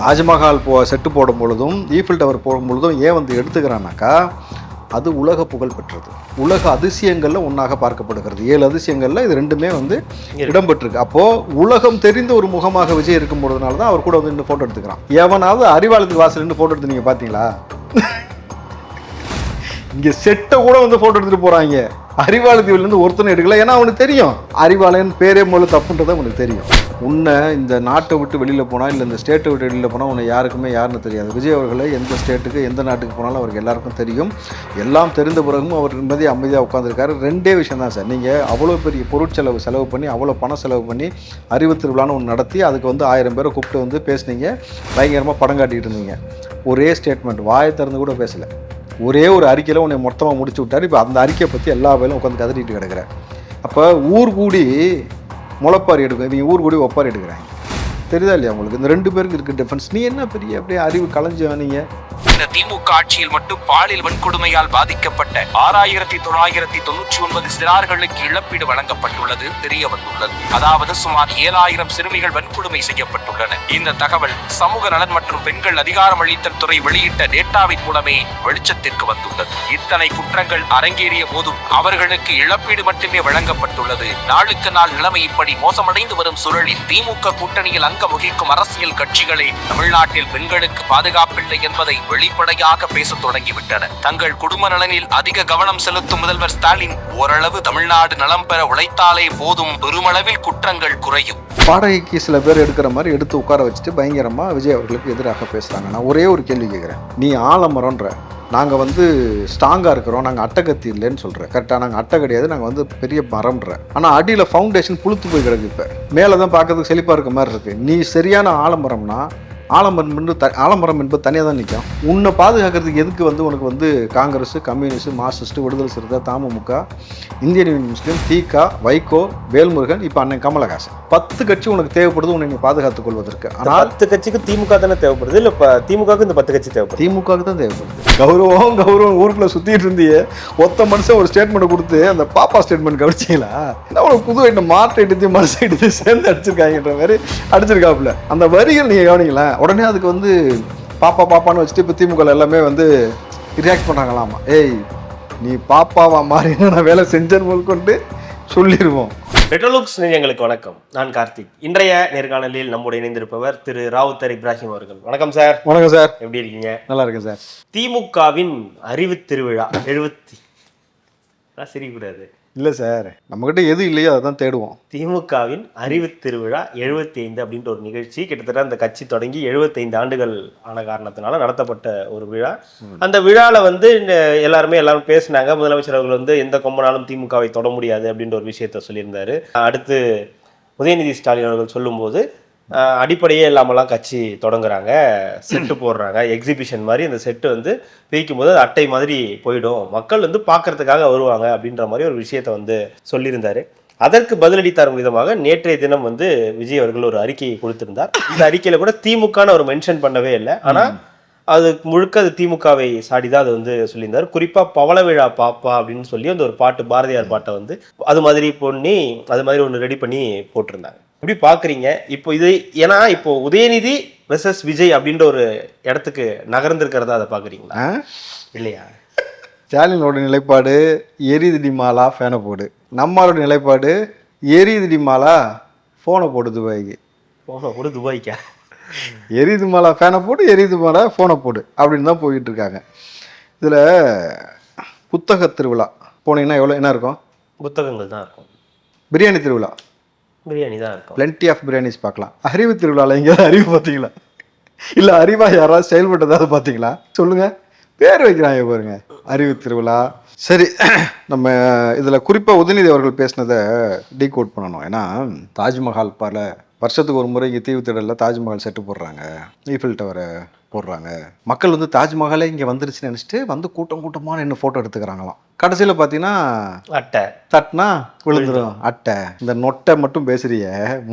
தாஜ்மஹால் போ செட்டு போடும் பொழுதும் ஈஃபில் டவர் போடும் பொழுதும் ஏன் வந்து எடுத்துக்கிறானாக்கா அது உலக புகழ் பெற்றது. உலக அதிசயங்களில் ஒன்றாக பார்க்கப்படுகிறது. ஏழு அதிசயங்களில் இது ரெண்டுமே வந்து இடம்பெற்றிருக்கு. அப்போது உலகம் தெரிந்த ஒரு முகமாக விஜய் இருக்கும் பொழுதுனால தான் அவர் கூட வந்து நின்று ஃபோட்டோ எடுத்துக்கிறான். எவனாவது அறிவாளத்துக்கு வாசல் நின்று ஃபோட்டோ எடுத்து நீங்கள் பார்த்தீங்களா இங்கே செட்டை கூட வந்து ஃபோட்டோ எடுத்துகிட்டு போகிறாங்க அறிவாளத்தீவிலேருந்து ஒருத்தனை எடுக்கல. ஏன்னா அவனுக்கு தெரியும். அறிவாளன் பேரே முதல்ல தப்புன்றது அவனுக்கு தெரியும். உன்னை இந்த நாட்டை விட்டு வெளியில் போனால் இல்லை இந்த ஸ்டேட்டை விட்டு வெளியில் போனால் உன்னை யாருக்குமே யாருன்னு தெரியாது. விஜய் அவர்களை எந்த ஸ்டேட்டுக்கு எந்த நாட்டுக்கு போனாலும் அவருக்கு எல்லாருக்கும் தெரியும். எல்லாம் தெரிந்த பிறகும் அவர் நிம்மதி அமைதியாக உட்காந்துருக்காரு ரெண்டே விஷயம் தான் சார். நீங்கள் அவ்வளோ பெரிய பொருட்செலவு செலவு பண்ணி அவ்வளோ பணம் செலவு பண்ணி அறிவு திருவிழான்னு ஒன்று நடத்தி அதுக்கு வந்து ஆயிரம் பேரை கூப்பிட்டு வந்து பேசுனீங்க. பயங்கரமாக படம் காட்டிகிட்டு இருந்தீங்க. ஒரே ஸ்டேட்மெண்ட் வாயை திறந்து கூட பேசலை. ஒரே ஒரு அறிக்கையில் உன்னை மொத்தமாக முடிச்சு விட்டார். இப்போ அந்த அறிக்கையை பற்றி எல்லா வேலையும் உட்காந்து கதறிட்டு கிடக்கிறேன் அப்போ ஊர் கூடி முளைப்பாரி எடுக்கும் இவங்க ஊர் கூடி ஒப்பாரி எடுக்கிறாங்க தெரியுதா இல்லையா உங்களுக்கு? இந்த ரெண்டு பேருக்கு இருக்க டிஃபரன்ஸ் நீ என்ன பெரிய அப்படியே அறிவு கலைஞ்சவன் நீங்க? இந்த திமுக ஆட்சியில் மட்டும் பாலியல் வன்கொடுமையால் பாதிக்கப்பட்ட ஆறாயிரத்தி தொள்ளாயிரத்தி தொன்னூற்றி ஒன்பது சிறார்களுக்கு இழப்பீடு வழங்கப்பட்டுள்ளது தெரிய வந்துள்ளது. அதாவது சுமார் ஏழாயிரம் சிறுமிகள் வன்கொடுமை செய்யப்பட்டுள்ளன. இந்த தகவல் சமூக நலன் மற்றும் பெண்கள் அதிகாரம் அளித்தல் துறை வெளியிட்ட டேட்டாவின் மூலமே வெளிச்சத்திற்கு வந்துள்ளது. இத்தனை குற்றங்கள் அரங்கேறிய போதும் அவர்களுக்கு இழப்பீடு மட்டுமே வழங்கப்பட்டுள்ளது. நாளுக்கு நாள் நிலைமை இப்படி மோசமடைந்து வரும் சூழலில் திமுக கூட்டணியில் அங்கம் வகிக்கும் அரசியல் கட்சிகளே தமிழ்நாட்டில் பெண்களுக்கு பாதுகாப்பில்லை என்பதை வெளிப்படையாக பேசத் தொடங்கிவிட்டன. தங்கள் குடும்ப நலனில் அதிக கவனம் செலுத்தும் முதல்வர் ஸ்டாலின் ஓரளவு தமிழ்நாடு நலம் பெற உழைத்தாலே போதும் பெருமளவில் குற்றங்கள் குறையும். வாடகைக்கு சில பேர் எடுக்கிற மாதிரி எடுத்து உட்கார வச்சுட்டு பயங்கரமா விஜய் அவர்களுக்கு எதிராக பேசுறாங்க. நான் ஒரே ஒரு கேள்வி கேட்கிறேன். நீ ஆலமரம்ன்ற நாங்கள் வந்து ஸ்ட்ராங்காக இருக்கிறோம் நாங்கள் அட்டைக்கத்தி இல்லைன்னு சொல்கிறேன் கரெக்டாக நாங்கள் அட்டை கிடையாது நாங்கள் வந்து பெரிய மரம்ன்ற ஆனால் அடியில் ஃபவுண்டேஷன் புளுத்து போய் கிடக்கு இப்போ. மேலே தான் பார்க்கறதுக்கு செழிப்பாக இருக்க மாதிரி இருக்குது நீ சரியான ஆலமரம்னா ஆலமரம் என்பது த ஆலமரம் என்பது தனியாக தான் நிற்கும் உன்னை பாதுகாக்கிறதுக்கு எதுக்கு வந்து உனக்கு வந்து காங்கிரஸ் கம்யூனிஸ்ட் மார்க்சிஸ்ட் விடுதலை சிறுத்தை தமுக இந்தியன் யூனியன் முஸ்லீம் தீகா வைகோ வேல்முருகன் இப்போ அண்ணன் கமலஹாசன். பத்து கட்சி உனக்கு தேவைப்படுது உன்னை நீ பாதுகாத்துக் கொள்வதற்கு. ஆனால் பத்து கட்சிக்கு திமுக தானே தேவைப்படுது? இல்ல இப்ப திமுகவுக்கு இந்த பத்து கட்சி தேவைப்படுது? திமுகவுக்கு தான் தேவைப்படுது. கௌரவம் கௌரவம் ஊருக்குள்ள சுத்திட்டு இருந்தியே. ஒத்த மனுஷன் ஒரு ஸ்டேட்மெண்ட் கொடுத்து அந்த பாப்பா ஸ்டேட்மெண்ட் கவனிச்சிங்களா? என்ன உனக்கு புது ஐட்டம் மாற்று ஐட்டத்தையும் மனசு ஐட்டத்தையும் சேர்ந்து அடிச்சிருக்காங்கன்ற மாதிரி அடிச்சிருக்காப்புல. அந்த வரிகள் நீங்கள் கவனிங்களேன்? உடனே அதுக்கு வந்து பாப்பா பாப்பான்னு வச்சுட்டு இப்போ திமுக எல்லாமே வந்து ரியாக்ட் பண்ணாங்களாமா ஏய் நீ பாப்பாவா மாறினா நான் வேலை செஞ்சேன்னு முதல் கொண்டு சொல்லிடுவோம் ரெட்ரோலுக்ஸ் எங்களுக்கு வணக்கம். நான் கார்த்திக். இன்றைய நேர்காணலில் நம்முடைய இணைந்திருப்பவர் திரு ராவுத்தர் இப்ராஹிம் அவர்கள். வணக்கம் சார். வணக்கம் சார். எப்படி இருக்கீங்க? நல்லா இருக்கேன் சார். திமுகவின் அறிவு திருவிழா எழுபத்தி சிரிக்கூடாது இல்லை சார். நம்மக்கிட்ட எது இல்லையோ அதை தான் தேடுவோம். திமுகவின் அறிவு திருவிழா எழுபத்தி ஐந்து அப்படின்ற ஒரு நிகழ்ச்சி கிட்டத்தட்ட அந்த கட்சி தொடங்கி 75 ஆண்டுகள் ஆன காரணத்தினால நடத்தப்பட்ட ஒரு விழா. அந்த விழாவில் வந்து எல்லாருமே எல்லாரும் பேசினாங்க. முதலமைச்சர் அவர்கள் வந்து எந்த கொம்பனாலும் திமுகவை தொட முடியாது அப்படின்ற ஒரு விஷயத்த சொல்லியிருந்தாரு. அடுத்து உதயநிதி ஸ்டாலின் அவர்கள் சொல்லும்போது அடிப்படையே இல்லாமலாம் கட்சி தொடங்குறாங்க. செட்டு போடுறாங்க. எக்ஸிபிஷன் மாதிரி அந்த செட்டு வந்து பிரிக்கும் போது அது அட்டை மாதிரி போயிடும். மக்கள் வந்து பார்க்கறதுக்காக வருவாங்க அப்படின்ற மாதிரி ஒரு விஷயத்த வந்து சொல்லியிருந்தாரு. அதற்கு பதிலடி தரும் விதமாக நேற்றைய தினம் வந்து விஜய் அவர்கள் ஒரு அறிக்கையை கொடுத்திருந்தார். இந்த அறிக்கையில கூட திமுகன்னு அவர் மென்ஷன் பண்ணவே இல்லை. ஆனா அது முழுக்க அது திமுகவை சாடிதான் அது வந்து சொல்லியிருந்தார். குறிப்பா பவள விழா பாப்பா அப்படின்னு சொல்லி அந்த ஒரு பாட்டு பாரதியார் பாட்டை வந்து அது மாதிரி பண்ணி அது மாதிரி ஒன்று ரெடி பண்ணி போட்டிருந்தாங்க. எப்படி பாக்குறீங்க. இப்போ இது ஏன்னா இப்போ உதயநிதி வெர்சஸ் விஜய் அப்படின்ற ஒரு இடத்துக்கு நகர்ந்திருக்கிறதா அதை பாக்குறீங்களா? ஆ? இல்லையா? ஸ்டாலினோட நிலைப்பாடு எரிதிடி மாலா ஃபேனை போடு. நம்மளோட நிலைப்பாடு எரிதிடி மாலா ஃபோனை போடு துபாய்க்கு. போன கூட துபாய்க்கா? எரிது மாலா ஃபேனை போடு எரிது மாலா ஃபோனை போடு அப்படின்னு தான் போயிட்டு இருக்காங்க. இதில் புத்தக திருவிழா போனீங்கன்னா எவ்வளோ என்ன இருக்கும்? புத்தகங்கள் தான் இருக்கும். பிரியாணி திருவிழா. பிரியாணி தான் இருக்கும். Plenty ஆஃப் பிரியாணிஸ் பார்க்கலாம். அறிவு திருவிழாவில் எங்கேயாவது அறிவு பார்த்தீங்களா? இல்லை அறிவா யாராவது செயல்பட்டதாவது பார்த்தீங்களா? சொல்லுங்க. பேர் வைக்கிறாங்க பாருங்க. அறிவு திருவிழா. சரி நம்ம இதில் குறிப்பாக உதயநிதி அவர்கள் பேசினதை டீகோட் பண்ணணும். ஏன்னா தாஜ்மஹால் பல வருஷத்துக்கு ஒரு முறை இங்கே தீவு திடலில் தாஜ்மஹால் செட்டு போடுறாங்க. ஈஃபில் டவரை போடுறாங்க. மக்கள் வந்து தாஜ்மஹாலே இங்கே வந்துருச்சுன்னு நினச்சிட்டு வந்து கூட்டம் கூட்டமாக நின்று ஃபோட்டோ எடுத்துக்கிறாங்களாம். கடைசியில் பார்த்தீங்கன்னா அட்டை. தட்டினா விழுந்துரும். அட்டை. இந்த நொட்டை மட்டும் பேசுறிய.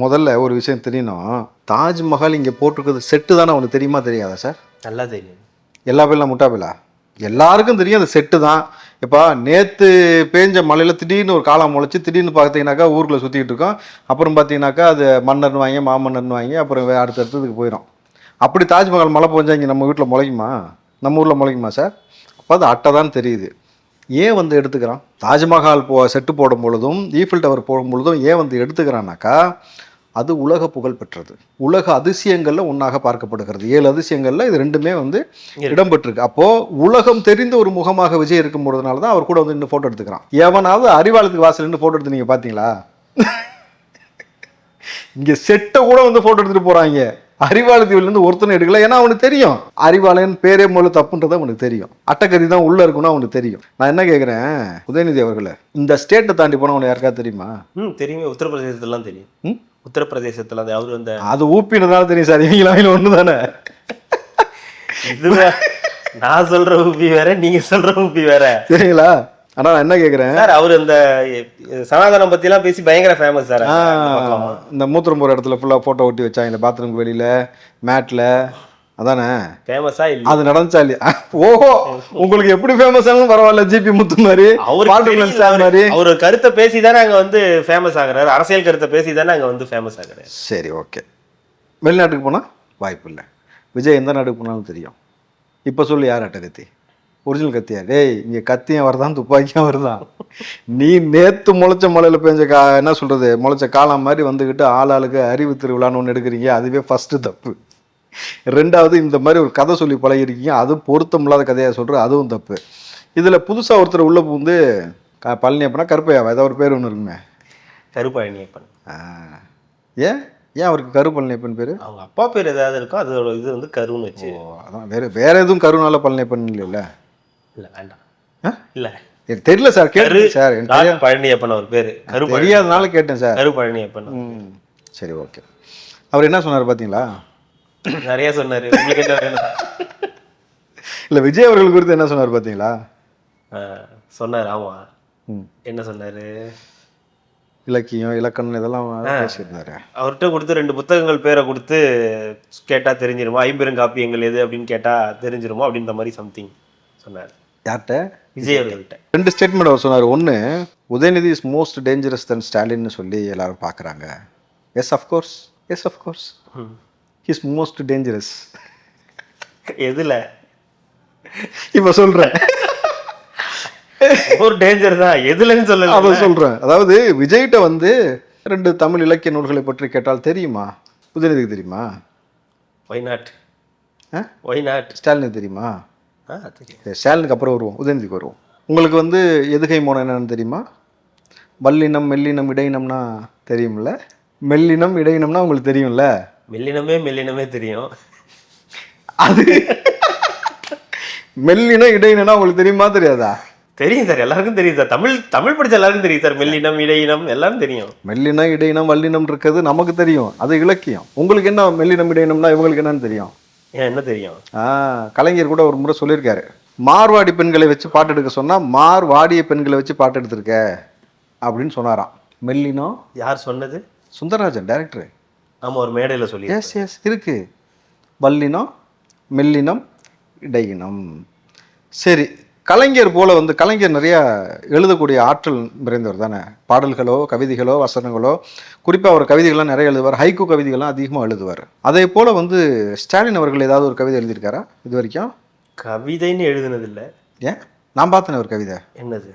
முதல்ல ஒரு விஷயம் தெரியணும். தாஜ்மஹால் இங்கே போட்டிருக்கிறது செட்டு தானே உனக்கு தெரியுமா தெரியாதா சார் நல்லா தெரியும். எல்லா பேர்லாம் முட்டா பேலா எல்லாருக்கும் தெரியும் அந்த செட்டு தான். இப்போ நேற்று பேஞ்ச மழையில் திடீர்னு ஒரு காலம் முளைச்சி திடீர்னு பார்த்தீங்கன்னாக்கா ஊருக்குள்ள சுற்றிக்கிட்டு இருக்கோம். அப்புறம் பார்த்தீங்கன்னாக்கா அது மன்னர்னு வாங்கி மாமன்னர்னு வாங்கி அப்புறம் அடுத்தடுத்ததுக்கு போயிடும் அப்படி தாஜ்மஹால் மழை பெஞ்சா இங்கே நம்ம வீட்டில் முளைக்குமா? நம்ம ஊரில் முளைக்குமா சார் அப்போ அது அட்டை தான் தெரியுது. ஏன் வந்து எடுத்துக்கிறான்? தாஜ்மஹால் போ செட்டு போடும் பொழுதும் ஈஃபில் டவர் போடும் பொழுதும் ஏன் வந்து எடுத்துக்கிறான்னாக்கா அது உலக புகழ் பெற்றது. உலக அதிசயங்களில் ஒன்றாக பார்க்கப்படுகிறது. ஏழு அதிசயங்களில் இது ரெண்டுமே வந்து இடம்பெற்றிருக்கு. அப்போது உலகம் தெரிந்த ஒரு முகமாக விஜய் இருக்கும் பொழுதுனால தான் அவர் கூட வந்து இன்னும் ஃபோட்டோ எடுத்துக்கிறான். எவனாவது அறிவாளத்துக்கு வாசல் நின்று ஃபோட்டோ எடுத்து நீங்கள் பார்த்தீங்களா இங்க செட்டை கூட வந்து போட்டோ எடுத்துட்டு போறாங்க. அறிவாளி தீவுல இருந்து ஒருத்தனை எடுக்கல. ஏன்னா அவனுக்கு தெரியும். அறிவாளன் பேரே முதல்ல தப்புன்றது அவனுக்கு தெரியும். அட்டக்கதி தான் உள்ள இருக்குன்னு அவனுக்கு தெரியும். நான் என்ன கேக்குறேன் உதயநிதி அவர்களே இந்த ஸ்டேட்டை தாண்டி போனா உனக்கு யாருக்கா தெரியுமா? ம் தெரியுமே. உத்தரப்பிரதேசத்துலாம் தெரியும். ம்? உத்தரப்பிரதேசத்துல அந்த அவர் அந்த அது ஊப்பினதால தெரியும் சார். இவங்களாம் ஒன்று தானே இது நான் சொல்ற ஊபி வேற நீங்க சொல்ற ஊபி வேற. சரிங்களா ஆனா நான் என்ன கேக்குறேன்? சார் அவர் அந்த எ- சனாதனம் பத்தி எல்லாம் பேசி பயங்கர ஃபேமஸ் சார். இந்த மூத்திரம் போற இடத்துல ஃபுல்லா போட்டோ ஒட்டி வச்சாங்க பாத்ரூம் வெளியில மேட்ல. அதானே? ஃபேமஸா இல்ல. அது நடந்துச்சா இல்லையா? ஓஹோ உங்களுக்கு எப்படி ஃபேமஸ் ஆனாலும் பரவாயில்ல ஜிபி முத்து மாதிரி ஸ்டார் மாதிரி. அவரு- அவர் கருத்தை பேசி தானே அங்க வந்து ஃபேமஸ் ஆகுறாரு. அரசியல் கருத்தை பேசி தானே அங்க வந்து ஃபேமஸ் ஆகுறாரு. சரி ஓகே. வெளிநாட்டுக்கு போனால் வாய்ப்பு இல்லை. விஜய் எந்த நாட்டுக்கு போனாலும் தெரியும். இப்போ சொல்லு யார் அட்ட கத்தி ஒரிஜினல் கத்தியா? டேய் இங்கே கத்தியும் வருதான் துப்பாக்கியும் வருதான் நீ நேத்து முளைச்ச மலையில் பெஞ்ச கா என்ன சொல்றது முளைச்ச காலம் மாதிரி வந்துக்கிட்டு ஆள் ஆளுக்கு அறிவு திருவிழான்னு ஒன்று எடுக்கிறீங்க. அதுவே ஃபஸ்ட்டு தப்பு. ரெண்டாவது இந்த மாதிரி ஒரு கதை சொல்லி பழகிருக்கீங்க அதுவும் பொருத்தமில்லாத கதையாக சொல்கிற அதுவும் தப்பு. இதில் புதுசாக ஒருத்தர் உள்ள புகுந்து க பழனி அப்பனா கருப்பையாவா? ஏதாவது ஒரு பேர் ஒன்று இருக்குமே. கருப்பழனியப்பன். ஏன்? ஏன் அவருக்கு கரு பழனியப்பன் பேர்? அவங்க அப்பா பேர் ஏதாவது இருக்கோ அதோட இது வந்து கருன்னு வச்சு. அதான். வேற வேற எதுவும் கருனால பழனியப்பன் இல்லைல்ல? இல்ல வேண்டாம்? இல்ல. எனக்கு தெரியல சார் கேட்டு சார் எனக்கு. பழனியப்பன் அவர் பேரு. கரு தெரியாதனால கேட்டேன் சார். கரு பழனியப்பன் ம் சரி ஓகே. அவர் என்ன சொன்னார் பார்த்தீங்களா நிறைய சொன்னாரு. இல்லை விஜய் அவர்கள் குறித்து என்ன சொன்னார் பார்த்தீங்களா சொன்னாரு ஆமா. ம். என்ன சொன்னாரு? இலக்கியம் இலக்கணம் இதெல்லாம் பேசியிருந்தாரு. அவர்கிட்ட கொடுத்து ரெண்டு புத்தகங்கள் பேரை கொடுத்து கேட்டா தெரிஞ்சிருமா? ஐம்பெருங்காப்பியங்கள் எது அப்படின்னு கேட்டா தெரிஞ்சிருமா? அப்படின்ற மாதிரி சம்திங் சொன்னார். யார்கிட்ட விஜய் அவர்கள்ட்ட ரெண்டு ஸ்டேட்மெண்ட் அவர் சொன்னார். ஒன்று Udhayanidhi is most dangerous than ஸ்டாலின்னு சொல்லி எல்லாரும் பார்க்குறாங்க yes of course yes of course. Is most dangerous எதுல? இப்போ சொல்கிறேன் ஒரு டேஞ்சர் தான். எதுலன்னு சொல்லல. அதை சொல்கிறேன் அதாவது விஜய்கிட்ட வந்து ரெண்டு தமிழ் இலக்கிய நூல்களை பற்றி கேட்டால் தெரியுமா? உதயநிதிக்கு தெரியுமா? Y not? ஒய் நாட் ஸ்டாலினுக்கு தெரியுமா? ஸ்டாலினுக்கு அப்புறம் வருவோம் உதயநிதிக்கு வருவோம். உங்களுக்கு வந்து எதுகை மோனம் என்னன்னு தெரியுமா? வல்லினம் மெல்லினம் இடையினம்னா தெரியும்ல. மெல்லினம் இடையினம்னா உங்களுக்கு தெரியும்ல. மெல்லினமே மெல்லினமே தெரியும். அது மெல்லினம் இடையினம்னா உங்களுக்கு தெரியுமா தெரியாதா? தெரியும் சார் எல்லாருக்கும் தெரியும் சார். தமிழ் தமிழ் படிச்ச எல்லாருக்கும் தெரியும் சார். மெல்லினம் இடையினம் எல்லாம் தெரியும். மெல்லினம் இடையினம் வல்லினம் இருக்கிறது நமக்கு தெரியும். அது இலக்கியம். உங்களுக்கு என்ன மெல்லினம் இடையினம்னா இவங்களுக்கு என்னன்னு தெரியும்? ஏன் என்ன தெரியும்? கலைஞர் கூட ஒரு முறை சொல்லியிருக்காரு. மார்வாடி பெண்களை வச்சு பாட்டு எடுக்க சொன்னா மார்வாடிய பெண்களை வச்சு பாட்டு எடுத்திருக்க அப்படின்னு சொன்னாராம். மெல்லினம் யார் சொன்னது? சுந்தரராஜன் டைரக்டர் ஆமா ஒரு மேடையில சொல்லி எஸ் எஸ் இருக்கு. வல்லினம் மெல்லினம் இடையினம். சரி கலைஞர் போல வந்து கலைஞர் நிறைய எழுதக்கூடிய ஆற்றல் நிறைந்தவர் தானே? பாடல்களோ கவிதைகளோ வசனங்களோ குறிப்பாக அவர் கவிதைகள்லாம் நிறைய எழுதுவார். ஹைக்கூ கவிதைகள்லாம் அதிகமாக எழுதுவார். அதே போல வந்து ஸ்டாலின் அவர்கள் ஏதாவது ஒரு கவிதை எழுதியிருக்காரா இது வரைக்கும் கவிதைன்னு எழுதுனது இல்ல ஏன்? நான் பார்த்தேனே ஒரு கவிதை. என்னது?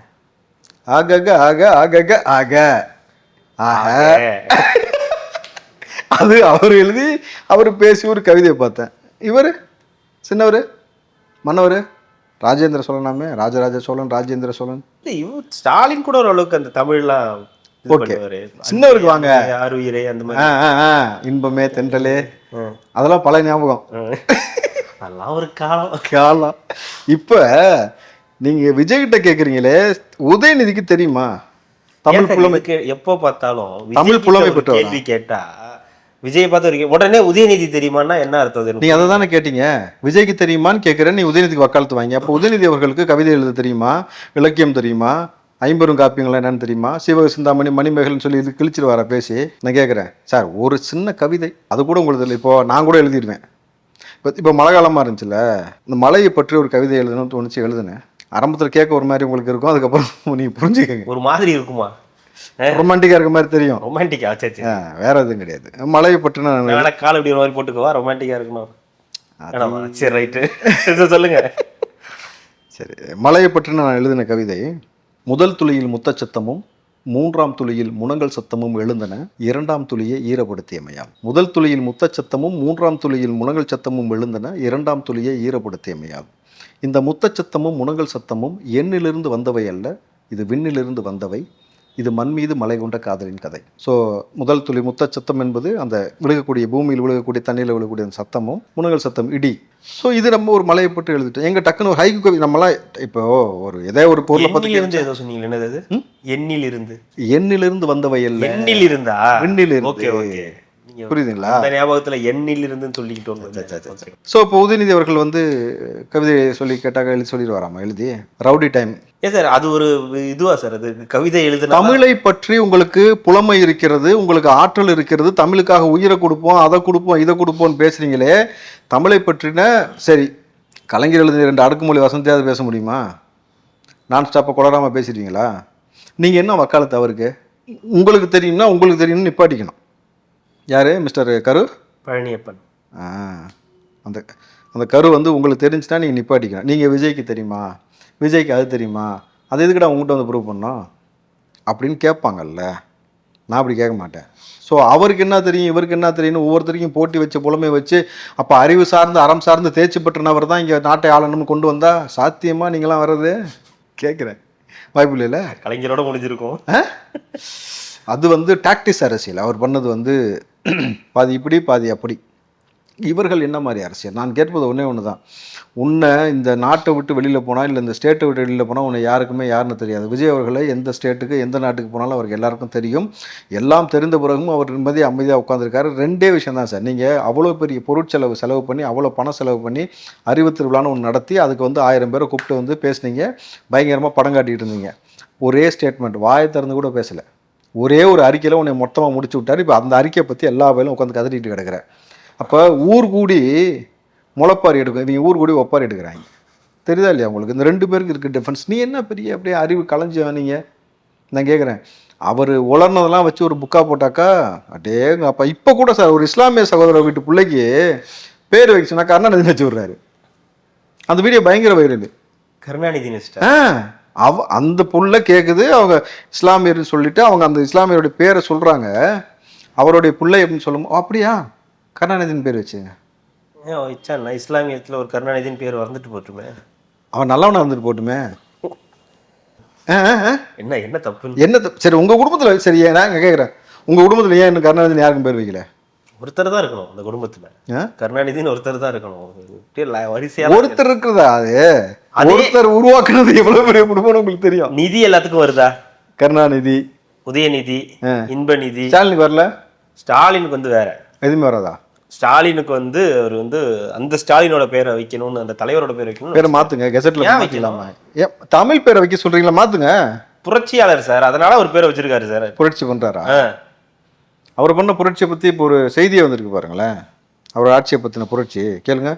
ஆகக ஆக ஆகக ஆக ஆக அது அவர் எழுதி அவர் பேசி ஒரு கவிதையை பார்த்தேன். இவர்? சின்னவர்? மன்னவர்? ராஜேந்திர சோழனாமே ராஜராஜ சோழன் ராஜேந்திர சோழன் இல்ல இவன் ஸ்டாலின் கூட ஓரளவுக்கு அந்த தமிழ்லாம். பண்ணுவாரு சின்னவருக்கு வாங்க. யார் உயிரே அந்த மாதிரி இன்பமே தென்றலே. அதெல்லாம் பல ஞாபகம். அதெல்லாம் ஒரு காலம் காலம் இப்போ நீங்க விஜய்கிட்ட கேக்குறீங்களே உதயநிதிக்கு தெரியுமா தமிழ் ஏன் சார் புலமை இதுக்கு எப்போ பார்த்தாலும் தமிழ் விஜய் புலமை கிட்ட பெற்றவரா? கேள்வி கேட்டா விஜய் பார்த்து கே- உடனே உதயநிதி தெரியுமான்னா என்ன அர்த்தம் நீங்க அதை தானே கேட்டீங்க. விஜய்க்கு தெரியுமான்னு கேட்குறேன் நீ உதயநிதிக்கு வக்காலத்து வாங்கி. அப்போ உதயநிதி அவர்களுக்கு கவிதை எழுத தெரியுமா? இலக்கியம் தெரியுமா? ஐம்பெரும் காப்பியங்கள் என்னன்னு தெரியுமா? சிவக சிந்தாமணி மணிமேகல்னு சொல்லி இது கிழிச்சிட்டு வர பேசி? நான் கேட்குறேன். சார் ஒரு சின்ன கவிதை. அது கூட உங்களுக்கு இல்லை இப்போ நான் கூட எழுதிடுவேன் இப்போ இப்போ மழை காலமாக இருந்துச்சுல்ல? இந்த மழையை பற்றி ஒரு கவிதை எழுதணும்னு தோணுச்சு எழுதுனேன். ஆரம்பத்தில் கேட்க ஒரு மாதிரி உங்களுக்கு இருக்கும். அதுக்கப்புறம் நீங்கள் புரிஞ்சுக்கங்க. ஒரு மாதிரி இருக்குமா? ரொமான்டிக்காக இருக்க மாதிரி தெரியும். ரொமான்டிக்கா சரி வேற எதுவும் கிடையாது. நான் நான் வேணா கால் இப்படி மாதிரி போட்டுக்கவா? ரொமான்டிக்கா இருக்கணும்? சரி ரைட்டு சொல்லுங்க. சரி. மலையை பற்றி நான் எழுதின கவிதை முதல் துளியில் முத்தச்சத்தமும் மூன்றாம் துளியில் முனங்கல் சத்தமும் எழுந்தன இரண்டாம் துளியை ஈரப்படுத்தியமையாம். முதல் துளியில் முத்தச்சத்தமும் மூன்றாம் துளியில் முனங்கல் சத்தமும் எழுந்தன இரண்டாம் துளியை ஈரப்படுத்தியமையாம். இந்த முத்தச்சத்தமும் முனங்கல் சத்தமும் எண்ணிலிருந்து வந்தவை அல்ல இது விண்ணிலிருந்து வந்தவை. இது மண் மீது மலை கொண்ட காதலின் கதை. ஸோ முதல் துளி முத்தச்சத்தம் என்பது அந்த விழுகக்கூடிய பூமியில் விழுகக்கூடிய தண்ணியில் விழுகக்கூடிய அந்த சத்தமும் முனங்கல் சத்தம் இடி. ஸோ இது நம்ம ஒரு மலையை பற்றி எழுதிட்டோம். எங்க டக்குன்னு ஹைக்கு கவி நம்மளாம் இப்போ ஒரு ஏதோ ஒரு பொருளை எண்ணில் பற்றி இருந்து ஏதோ சொன்னீங்க என்னது எண்ணில் இருந்து எண்ணிலிருந்து. வந்தவை அல்ல. எண்ணில் இருந்தா ஓகே நீங்க புரியுதுங்களா? அந்த ஞாபகத்துல எண்ணில் இருந்துன்னு சொல்லிக்கிட்டு வந்தீங்க. ஸோ இப்போ உதயநிதி அவர்கள் வந்து கவிதை சொல்லி கேட்டாக்க எழுதி சொல்லிட்டு வராமா எழுதி. Rowdy time. ஏன் சார் அது ஒரு இதுவா சார்? அது கவிதை எழுதுனா தமிழை பற்றி உங்களுக்கு புலமை இருக்கிறது உங்களுக்கு ஆற்றல் இருக்கிறது தமிழுக்காக உயிரை கொடுப்போம் அதை கொடுப்போம் இதை கொடுப்போம்னு பேசுறீங்களே தமிழை பற்றின சரி கலைஞர் எழுதின ரெண்டு அடுக்குமொழி வசந்தியாவது பேச முடியுமா? நான் ஸ்டாப்பை குளராமல் பேசிடுவீங்களா நீங்கள் என்ன வக்காலத்து அவருக்கு உங்களுக்கு தெரியும்னா உங்களுக்கு தெரியும்னு நிப்பாட்டிக்கணும். யார்? மிஸ்டர் கரு? பழனியப்பன். ஆ அந்த அந்த கரு வந்து உங்களுக்கு தெரிஞ்சுன்னா நீங்கள் நிப்பாட்டிக்கணும். நீங்கள் விஜய்க்கு தெரியுமா? விஜய்க்கு அது தெரியுமா? அது எதுக்குடா உங்கள்கிட்ட வந்து ப்ரூவ் பண்ணோம்? அப்படின்னு கேட்பாங்கல்ல. நான் அப்படி கேட்க மாட்டேன். ஸோ அவருக்கு என்ன தெரியும் இவருக்கு என்ன தெரியும்னு ஒவ்வொருத்தருக்கும் போட்டி வச்சு புலமை வச்சு அப்போ அறிவு சார்ந்து அறம் சார்ந்து தேர்ச்சி பெற்றனவர் தான் இங்கே நாட்டை ஆளணும்னு கொண்டு வந்தா சாத்தியமா நீங்களாம் வர்றது? கேட்குறேன். வாய்ப்பு இல்லைல்ல? கலைஞரோட முடிஞ்சிருக்கும். அது வந்து டாக்டிஸ் அரசியல். அவர் பண்ணது வந்து பாதி இப்படி பாதி அப்படி. இவர்கள் என்ன மாதிரி அரசியல்? நான் கேட்பது ஒன்றே ஒன்று தான் உன்னை இந்த நாட்டை விட்டு வெளியில் போனால் இல்லை இந்த ஸ்டேட்டை விட்டு வெளியில் போனால் உன்னை யாருக்குமே யாருன்னு தெரியாது. விஜய் அவர்களை எந்த ஸ்டேட்டுக்கு எந்த நாட்டுக்கு போனாலும் அவருக்கு எல்லாருக்கும் தெரியும். எல்லாம் தெரிந்த பிறகும் அவர் நிம்மதி அமைதியாக உட்காந்துருக்காரு ரெண்டே விஷயம் தான் சார். நீங்கள் அவ்வளோ பெரிய பொருட்செலவு செலவு பண்ணி அவ்வளோ பணம் செலவு பண்ணி அறிவு திருவிழான்னு ஒன்று நடத்தி அதுக்கு வந்து ஆயிரம் பேரை கூப்பிட்டு வந்து பேசுனீங்க. பயங்கரமாக படம் காட்டிகிட்டு இருந்தீங்க. ஒரே ஸ்டேட்மெண்ட் வாயை திறந்து கூட பேசலை. ஒரே ஒரு அறிக்கையில் உன்னை மொத்தமாக முடிச்சு விட்டார். இப்போ அந்த அறிக்கையை பற்றி எல்லா வேலையும் உட்காந்து கதறிட்டு கிடக்குறேன் அப்போ ஊர் கூடி முளைப்பாரி எடுக்கும் இவங்க ஊர் கூடி ஒப்பாரி எடுக்கிறாங்க. தெரியுதா இல்லையா உங்களுக்கு? இந்த ரெண்டு பேருக்கு இருக்க டிஃபரன்ஸ் நீ என்ன பெரிய அப்படியே அறிவு களைஞ்சவன் நீங்கள் நான் கேட்குறேன் அவர் உலர்னதெல்லாம் வச்சு ஒரு புக்கா போட்டாக்கா அடேங்க அப்போ இப்போ கூட சார் ஒரு இஸ்லாமிய சகோதரர் வீட்டு பிள்ளைக்கு பேர் வைக்க சொன்னா கருணாநிதி வச்சு விட்றாரு. அந்த வீடியோ பயங்கர வைரல் கருணாநிதி ஆ அவ அந்த புள்ள கேட்குது அவங்க இஸ்லாமியர்னு சொல்லிட்டு அவங்க அந்த இஸ்லாமியருடைய பேரை சொல்கிறாங்க அவருடைய பிள்ளை அப்படின்னு சொல்லும் "ஓ, அப்படியா? கருணாநிதினு பேர் வச்சுங்க ஏன் வச்சா நான் இஸ்லாமியத்துல ஒரு கருணாநிதின்னு பேர் வந்துட்டு போட்டுமே. அவன் நல்லவனா இருந்துட்டு போட்டுமே. என்ன என்ன தப்புன்னு? என்ன தப்பு? சரி உங்கள் குடும்பத்தில் சரி ஏன் நான் கேட்குறேன் உங்கள் குடும்பத்தில் ஏன் இன்னும் கருணாநிதி யாருக்கும் பேர் வைக்கல? ஒருத்தர் தான் இருக்கணும் அந்த குடும்பத்துல. ஆ? கருணாநிதின்னு ஒருத்தர் தான் இருக்கணும். அப்படியே ல- வரிசையா ஒருத்தர் இருக்கிறதா அது? ஒருத்தர் உருவாக்குனது எவ்வளவு பெரிய குடும்பம்னு உங்களுக்கு தெரியும்? நிதி எல்லாத்துக்கும் வருதா? கருணாநிதி. உதயநிதி. இன்பநிதி. ஸ்டாலினுக்கு வரல? ஸ்டாலினுக்கு வந்து வேற. எதுவுமே வராதா? ஸ்டாலினுக்கு வந்து அவர் வந்து அந்த ஸ்டாலினோட பேரை வைக்கணும்னு அந்த தலைவரோட பேர் வைக்கணும் பேரை மாத்துங்க கெசட்ல ஏன் மாத்திக்கலாமா ஏன் தமிழ் பேரை வைக்க சொல்றீங்களா? மாத்துங்க. புரட்சியாளர் சார் அதனால ஒரு பேரை வச்சிருக்காரு சார். புரட்சி பண்றாரா. அவர் பண்ண புரட்சியை பத்தி இப்போ ஒரு செய்தியே வந்திருக்கு பாருங்களேன். அவர் ஆட்சியை பத்தின புரட்சி கேளுங்க.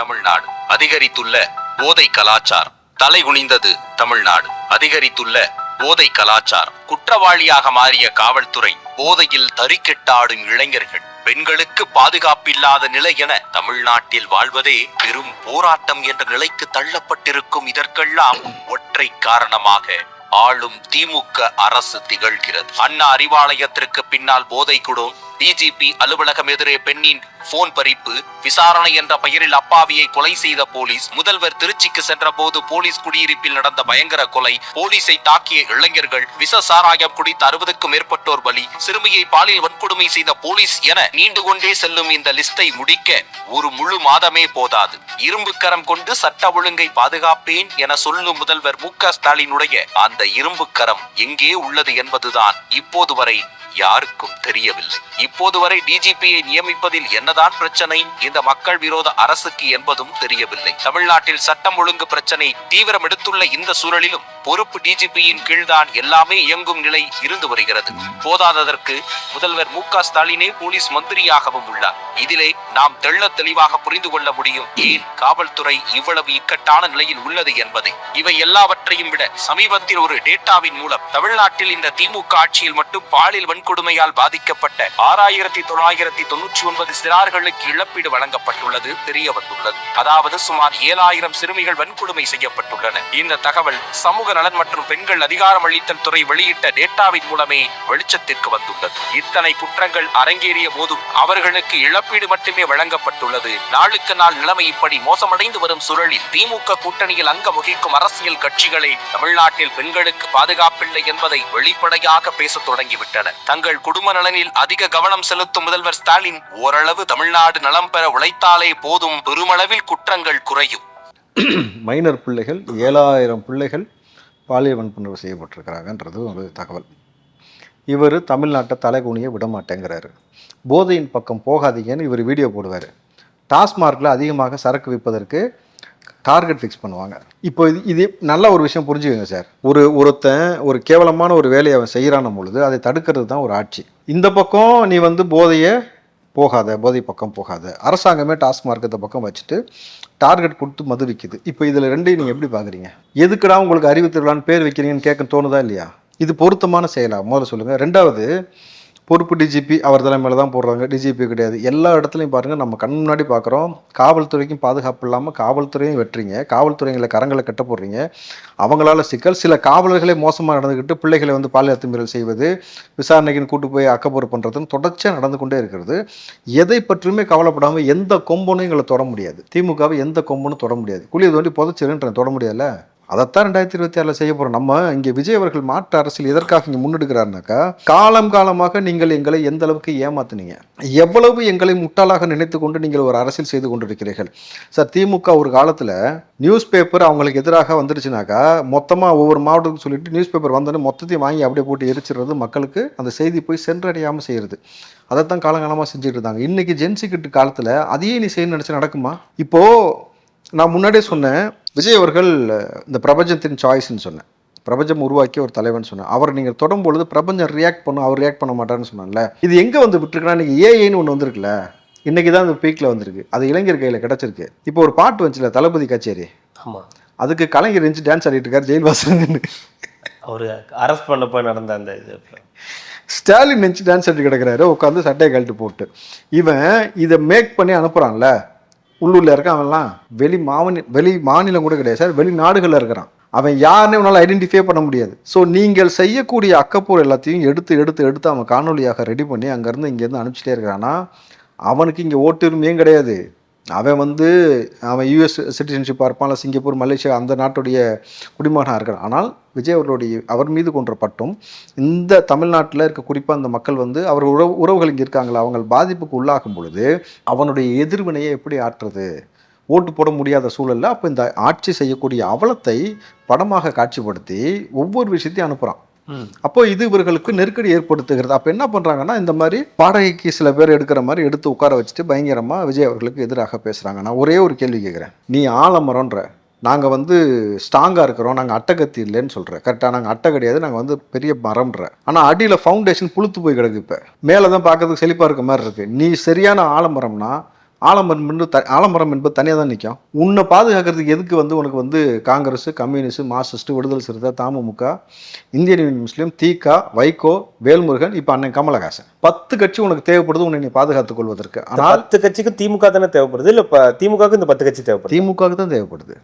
தமிழ்நாடு அதிகரித்துள்ள போதை கலாச்சாரம். தலை குனிந்தது தமிழ்நாடு. அதிகரித்துள்ள போதை கலாச்சாரம். குற்றவாளியாக மாறிய காவல்துறை போதையில் தறிக்கெட்டாடும் இளைஞர்கள். பெண்களுக்கு பாதுகாப்பில்லாத நிலை என தமிழ்நாட்டில் வாழ்வதே பெரும் போராட்டம் என்ற நிலைக்கு தள்ளப்பட்டிருக்கும் இதற்கெல்லாம் ஒற்றை காரணமாக ஆளும் திமுக அரசு திகழ்கிறது. அண்ணா அறிவாலயத்திற்கு பின்னால் போதை குடும் டிஜிபி அலுவலகம் எதிரே பெண்ணின் போன் பறிப்பு விசாரணை என்ற பெயரில் அப்பாவியை கொலை செய்த போலீஸ் முதல்வர் திருச்சிக்கு சென்றபோது போலீஸ் குடியிருப்பில் நடந்த பயங்கர கொலை போலீஸை தாக்கிய இளைஞர்கள் விச சாராயம் குடித்த அறுபதுக்கும் மேற்பட்டோர் பலி சிறுமியை பாலியல் வன்கொடுமை செய்த போலீஸ் என நீண்டு கொண்டே செல்லும் இந்த லிஸ்டை முடிக்க ஒரு முழு மாதமே போதாது. இரும்பு கரம் கொண்டு சட்ட ஒழுங்கை பாதுகாப்பேன் என சொல்லும் முதல்வர் மு க ஸ்டாலினுடைய அந்த இரும்பு கரம் எங்கே உள்ளது என்பதுதான் இப்போது வரை யாருக்கும் தெரியவில்லை. இப்போது வரை டிஜிபியை நியமிப்பதில் என்னதான் பிரச்சனை இந்த மக்கள் விரோத அரசுக்கு என்பதும் தெரியவில்லை. தமிழ்நாட்டில் சட்டம் ஒழுங்கு பிரச்சனை தீவிரம் எடுத்துள்ள இந்த சூழலிலும் பொறுப்பு டிஜிபியின் கீழ்தான் எல்லாமே இயங்கும் நிலை இருந்து வருகிறது. போதாததற்கு முதல்வர் மு ஸ்டாலினே போலீஸ் மந்திரியாகவும் உள்ளார். இதிலே நாம் தெள்ள தெளிவாக புரிந்து கொள்ள முடியும் ஏன் காவல்துறை இவ்வளவு இக்கட்டான நிலையில் உள்ளது என்பதை. இவை எல்லாவற்றையும் விட சமீபத்தில் ஒரு டேட்டாவின் மூலம் தமிழ்நாட்டில் இந்த திமுக ஆட்சியில் மட்டும் பாலியல் வன்கொடுமை கொடுமையால் பாதிக்கப்பட்ட ஆறாயிரத்தி தொள்ளாயிரத்தி தொன்னூற்றி ஒன்பது சிறார்களுக்கு இழப்பீடு வழங்கப்பட்டுள்ளது தெரிய வந்துள்ளது அதாவது சுமார் ஏழாயிரம் சிறுமிகள் வன்கொடுமை செய்யப்பட்டுள்ளன. இந்த தகவல் சமூக நலன் மற்றும் பெண்கள் அதிகாரமளித்தல் துறை வெளியிட்ட டேட்டாவின் மூலமே வெளிச்சத்திற்கு வந்துள்ளது. இத்தனை குற்றங்கள் அரங்கேறிய போதும் அவர்களுக்கு இழப்பீடு மட்டுமே வழங்கப்பட்டுள்ளது. நாளுக்கு நாள் நிலைமை இப்படி மோசமடைந்து வரும் சூழலில் திமுக கூட்டணியில் அங்கம் வகிக்கும் அரசியல் கட்சிகளை தமிழ்நாட்டில் பெண்களுக்கு பாதுகாப்பில்லை என்பதை வெளிப்படையாக பேசத் தொடங்கிவிட்டன. தங்கள் குடும்ப நலனில் அதிக கவனம் செலுத்தும் முதல்வர் ஸ்டாலின் ஓரளவு தமிழ்நாடு நலம் பெற உழைத்தாலே போதும் பெருமளவில் குற்றங்கள் குறையும். மைனர் பிள்ளைகள் ஏழாயிரம் பிள்ளைகள் பாலியல் வன்புணர்வு செய்யப்பட்டிருக்கிறாங்கன்றது ஒரு தகவல். இவர் தமிழ்நாட்டை தலைகுனிய விடமாட்டேங்கிறாரு. போதையின் பக்கம் போகாதீங்கன்னு இவர் வீடியோ போடுவார். டாஸ்மார்க்கில் அதிகமாக சரக்கு விற்பதற்கு டார்கெட் ஃபிக்ஸ் பண்ணுவாங்க. இப்போ இது இது நல்ல ஒரு விஷயம் புரிஞ்சுக்கோங்க சார். ஒரு ஒருத்தன் ஒரு கேவலமான ஒரு வேலையை அவன் செய்கிறான பொழுது அதை தடுக்கிறது தான் ஒரு ஆட்சி. இந்த பக்கம் நீ வந்து போதையை போகாத போதை பக்கம் போகாத. அரசாங்கமே டாஸ்க் மார்க்கத்தை பக்கம் வச்சுட்டு டார்கெட் கொடுத்து மது விற்கிது இப்போ இதில் ரெண்டையும் நீங்கள் எப்படி பார்க்குறீங்க? எதுக்குடா உங்களுக்கு அறிவு திருவிழான்னு பேர் வைக்கிறீங்கன்னு கேட்க தோணுதா இல்லையா? இது பொருத்தமான செயலா? முதல்ல சொல்லுங்கள் ரெண்டாவது பொறுப்பு டிஜிபி அவர் தலைமையில் தான் போடுறாங்க. டிஜிபி கிடையாது. எல்லா இடத்துலையும் பாருங்கள் நம்ம கண் முன்னாடி பார்க்குறோம் காவல்துறைக்கும் பாதுகாப்பு இல்லாமல் காவல்துறையும் வெட்டுறீங்க. காவல்துறைங்களை கரங்களை கட்ட போடுறீங்க. அவங்களால சிக்கல் சில காவலர்களே மோசமாக நடந்துக்கிட்டு பிள்ளைகளை வந்து பாலியல் அத்துமீறல் செய்வது விசாரணைக்குன்னு கூட்டு போய் அக்கப்புறம் பண்ணுறதுன்னு தொடர்ச்சியாக நடந்து கொண்டே இருக்கிறது. எதை பற்றியுமே கவலைப்படாமல் எந்த கொம்பனும் எங்களை தொட முடியாது. திமுகவை எந்த கொம்பனும் தொட முடியாது. குளியை தோண்டி புதைச்சிருன்றேன் தொட முடியல அதைத்தான் ரெண்டாயிரத்தி இருபத்தி ஆறில் செய்ய போகிறோம் நம்ம இங்கே விஜய் அவர்கள் மாற்று அரசியல் எதற்காக இங்கே முன்னெடுக்கிறாருனாக்கா காலம் காலமாக நீங்கள் எங்களை எந்த அளவுக்கு ஏமாத்துனீங்க? எவ்வளவு எங்களை முட்டாளாக நினைத்து கொண்டு நீங்கள் ஒரு அரசியல் செய்து கொண்டிருக்கிறீர்கள்? சார் திமுக ஒரு காலத்தில் நியூஸ் பேப்பர் அவங்களுக்கு எதிராக வந்துருச்சுனாக்கா மொத்தமாக ஒவ்வொரு மாவட்டத்துக்கு சொல்லிட்டு நியூஸ் பேப்பர் வந்தோடனே மொத்தத்தையும் வாங்கி அப்படியே போட்டு எரிச்சிடுறது மக்களுக்கு அந்த செய்தி போய் சென்றடையாமல் செய்கிறது அதைத்தான் காலங்காலமாக செஞ்சுட்டு இருந்தாங்க. இன்றைக்கி ஜென்சிக்கிட்டு காலத்தில் அதையே நீ செய்யணும்னு நினச்சி நடக்குமா? இப்போது நான் முன்னாடியே சொன்னேன் விஜய் அவர்கள் இந்த பிரபஞ்சத்தின் சாய்ஸ்ன்னு சொன்னேன். பிரபஞ்சம் உருவாக்கிய ஒரு தலைவன் சொன்னேன். அவர் நீங்கள் தொடும் பொழுது பிரபஞ்சம் ரியாக்ட் பண்ணும் அவர் ரியாக்ட் பண்ண மாட்டார்னு சொன்னான்ல. இது எங்கே வந்து விட்டுருக்குன்னா இன்னைக்கு ஏஐன்னு ஒன்று வந்திருக்குல்ல. இன்னைக்கு தான் அந்த பீக்கில் வந்திருக்கு. அது இளைஞர் கையில் கிடச்சிருக்கு. இப்போ ஒரு பாட்டு வந்துச்சுல தளபதி கச்சேரி. ஆமா. அதுக்கு கலைஞர் இருந்துச்சு டான்ஸ் ஆடிட்டு இருக்காரு ஜெயில் வாசன் அவரு அரெஸ்ட் பண்ணப்ப நடந்த அந்த இது ஸ்டாலின் நினச்சி டான்ஸ் ஆடி கிடக்குறாரு. உட்காந்து சட்டையை கழட்டி போட்டு. இவன் இதை மேக் பண்ணி அனுப்புகிறான்ல உள்ளூரில் இருக்கான் அவன்லாம் வெளி மாவனி வெளி மாநிலம் கூட கிடையாது சார். வெளிநாடுகளில் இருக்கிறான். அவன் யாருன்னு உன்னால் ஐடென்டிஃபை பண்ண முடியாது. ஸோ நீங்கள் செய்யக்கூடிய அக்கப்பூர் எல்லாத்தையும் எடுத்து எடுத்து எடுத்து அவன் காணொலியாக ரெடி பண்ணி அங்கேருந்து இங்கேருந்து அனுப்பிச்சிட்டே இருக்கிறான்னா அவனுக்கு இங்கே ஓட்டுரிமையும் கிடையாது. அவன் வந்து அவன் யூஎஸ் சிட்டிசன்ஷிப்பாக இருப்பான் இல்லை சிங்கப்பூர் மலேசியா அந்த நாட்டுடைய குடிமகனாக இருக்கிறான். ஆனால் விஜய் அவர்களுடைய அவர் மீது கொன்ற பட்டும் இந்த தமிழ்நாட்டில் இருக்க குறிப்பாக அந்த மக்கள் வந்து அவர் உறவு உறவுகள் இங்கே இருக்காங்களா அவங்க பாதிப்புக்கு உள்ளாகும் பொழுது அவனுடைய எதிர்வினையை எப்படி ஆற்றுறது? ஓட்டு போட முடியாத சூழலில் அப்போ இந்த ஆட்சி செய்யக்கூடிய அவலத்தை படமாக காட்சிப்படுத்தி ஒவ்வொரு விஷயத்தையும் அனுப்புகிறான் அப்போ இது இவர்களுக்கு நெருக்கடி ஏற்படுத்துகிறது. அப்போ என்ன பண்ணுறாங்கன்னா இந்த மாதிரி பாடகைக்கு சில பேர் எடுக்கிற மாதிரி எடுத்து உட்கார வச்சுட்டு பயங்கரமாக விஜய் அவர்களுக்கு எதிராக பேசுகிறாங்க நான் ஒரே ஒரு கேள்வி கேட்குறேன் நீ ஆலமரம்ன்ற நாங்கள் வந்து ஸ்ட்ராங்காக இருக்கிறோம் நாங்கள் அட்டகத்தி இல்லைன்னு சொல்கிறேன் கரெக்டாக நாங்கள் அட்டை கிடையாது நாங்கள் வந்து பெரிய மரம்ன்ற. ஆனால் அடியில் ஃபவுண்டேஷன் புளுத்து போய் கிடக்கு இப்போ. மேலே தான் பார்க்கறதுக்கு செழிப்பாக இருக்க மாதிரி இருக்குது நீ சரியான ஆலமரம்னா ஆலமரம் என்பது த ஆலமரம் என்பது தனியாக தான் நிற்கும் உன்னை பாதுகாக்கிறதுக்கு எதுக்கு வந்து உனக்கு வந்து காங்கிரஸ் கம்யூனிஸ்ட் மார்க்சிஸ்ட் விடுதலை சிறுத்தை தமுமுக இந்தியன் யூனியன் முஸ்லீம் தீகா வைகோ வேல்முருகன் இப்போ அண்ணன் கமலஹாசன். பத்து கட்சி உனக்கு தேவைப்படுது உன்னை நீ பாதுகாத்துக் கொள்வதற்கு. ஆனால் பத்து கட்சிக்கு திமுக தானே தேவைப்படுது? இல்ல இப்ப திமுகவுக்கு இந்த பத்து கட்சி தேவைப்படுது? திமுகவுக்கு தான் தேவைப்படுது.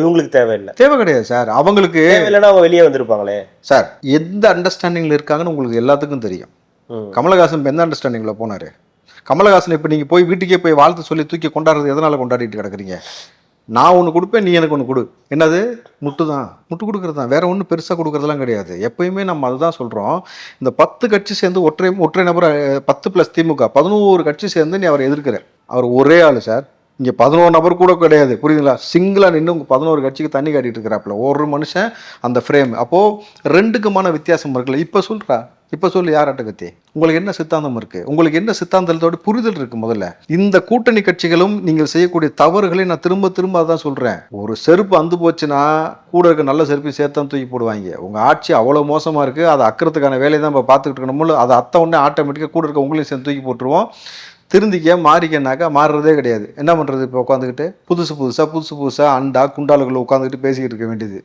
இவங்களுக்கு தேவையில்லை. தேவை கிடையாது சார். அவங்களுக்கு தேவையில்லைன்னா அவங்க வெளியே வந்திருப்பாங்களே? சார் எந்த அண்டர்ஸ்டாண்டிங்கில் இருக்காங்கன்னு உங்களுக்கு எல்லாத்துக்கும் தெரியும். கமலஹாசன் எந்த அண்டர்ஸ்டாண்டிங்கில் போனார்? கமலஹாசன் இப்போ நீங்கள் போய் வீட்டுக்கே போய் வாழ்த்து சொல்லி தூக்கி கொண்டாடுறது எதனால் கொண்டாடிட்டு கிடக்குறீங்க? நான் ஒன்று கொடுப்பேன் நீ எனக்கு ஒன்று கொடு. என்னது? முட்டு தான். முட்டு கொடுக்குறது தான். வேற ஒன்றும் பெருசாக கொடுக்குறதுலாம் கிடையாது. எப்பயுமே நம்ம அதுதான் சொல்கிறோம் இந்த பத்து கட்சி சேர்ந்து ஒற்றை ஒற்றை நபர் பத்து ப்ளஸ் திமுக பதினோரு கட்சி சேர்ந்து நீ அவரை எதிர்க்கிற. அவர் ஒரே ஆள் சார். இங்கே பதினோரு நபர் கூட கிடையாது புரியுதுங்களா? சிங்கிளாக நின்று உங்கள் பதினோரு கட்சிக்கு தண்ணி காட்டிட்டு இருக்கிறாப்புல. ஒரு மனுஷன் அந்த ஃப்ரேம் அப்போது ரெண்டுக்குமான வித்தியாசம் இருக்குல்ல. இப்போ சொல்கிறா இப்போ சொல்லு யார் அட்டகத்தி உங்களுக்கு என்ன சித்தாந்தம் இருக்குது உங்களுக்கு என்ன சித்தாந்தத்தோட புரிதல் இருக்குது முதல்ல? இந்த கூட்டணி கட்சிகளும் நீங்கள் செய்யக்கூடிய தவறுகளை நான் திரும்ப திரும்ப அதான் சொல்கிறேன் ஒரு செருப்பு அந்து போச்சுன்னா கூட இருக்க நல்ல செருப்பையும் சேர்த்தான் தூக்கி போடுவாங்க. உங்கள் ஆட்சி அவ்வளோ மோசமாக இருக்குது அதை அக்கிறதுக்கான வேலையை தான் இப்போ பார்த்துக்கிட்டு இருக்கணும். அதை அத்தை உடனே ஆட்டோமேட்டிக்காக கூட இருக்க உங்களையும் சேர்ந்து தூக்கி போட்டுருவோம். திருந்திக்க மாறிக்கனாக்கா மாறுறதே கிடையாது. என்ன பண்ணுறது இப்போ உட்காந்துக்கிட்டு? புதுசு புதுசாக புதுசு புதுசாக அண்டா குண்டாளுக்குள்ள உட்காந்துக்கிட்டு பேசிக்கிட்டு இருக்க வேண்டியது.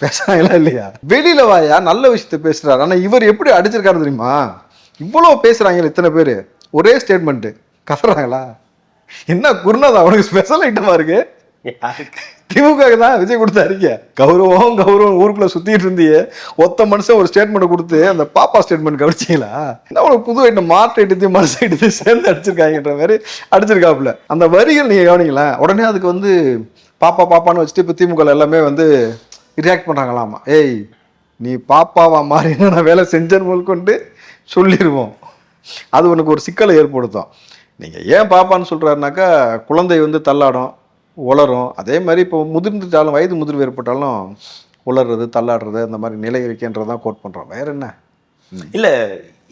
பேசுகிறாங்களா இல்லையா? வெளியில் வாயா நல்ல விஷயத்த பேசுகிறாரு ஆனால் இவர் எப்படி அடிச்சிருக்காரு தெரியுமா? இவ்வளோ பேசுகிறாங்களே இத்தனை பேர். ஒரே ஸ்டேட்மெண்ட்டு கத்துறாங்களா என்ன குருநாதா அவனுக்கு ஸ்பெஷல் ஐட்டமாக இருக்குது திமுக தான் விஜய் கொடுத்தாருங்க கௌரவம் கௌரவம் ஊருக்குள்ள சுத்திட்டு இருந்தியே. ஒத்த மனுஷன் ஒரு ஸ்டேட்மெண்ட் கொடுத்து அந்த பாப்பா ஸ்டேட்மெண்ட் கவனிச்சிங்களா? என்ன ஒரு புது ஐட்டம் மாற்று ஐட்டத்தையும் மனசு ஐட்டத்தையும் சேர்ந்து அடிச்சிருக்காங்கன்ற மாதிரி அடிச்சிருக்காப்புல. அந்த வரிகள் நீங்க கவனிங்களேன் உடனே அதுக்கு வந்து பாப்பா பாப்பான்னு வச்சுட்டு இப்போ திமுக எல்லாமே வந்து ரியாக்ட் பண்றாங்களாமா? ஏய் நீ பாப்பாவா மாறி நான் வேலை செஞ்சேன்னு முதற்கொண்டு சொல்லிடுவோம் அது உனக்கு ஒரு சிக்கலை ஏற்படுத்தும். நீங்கள் ஏன் பாப்பான்னு சொல்கிறாருனாக்கா குழந்தை வந்து தள்ளாடும். உளரும். அதே மாதிரி இப்போ முதிர்ந்துட்டாலும் வயது முதிர்வு ஏற்பட்டாலும் உளறது தள்ளாடுறது அந்த மாதிரி நிலை இருக்கேன்றதான் கோட் பண்ணுறோம் வேற என்ன? இல்ல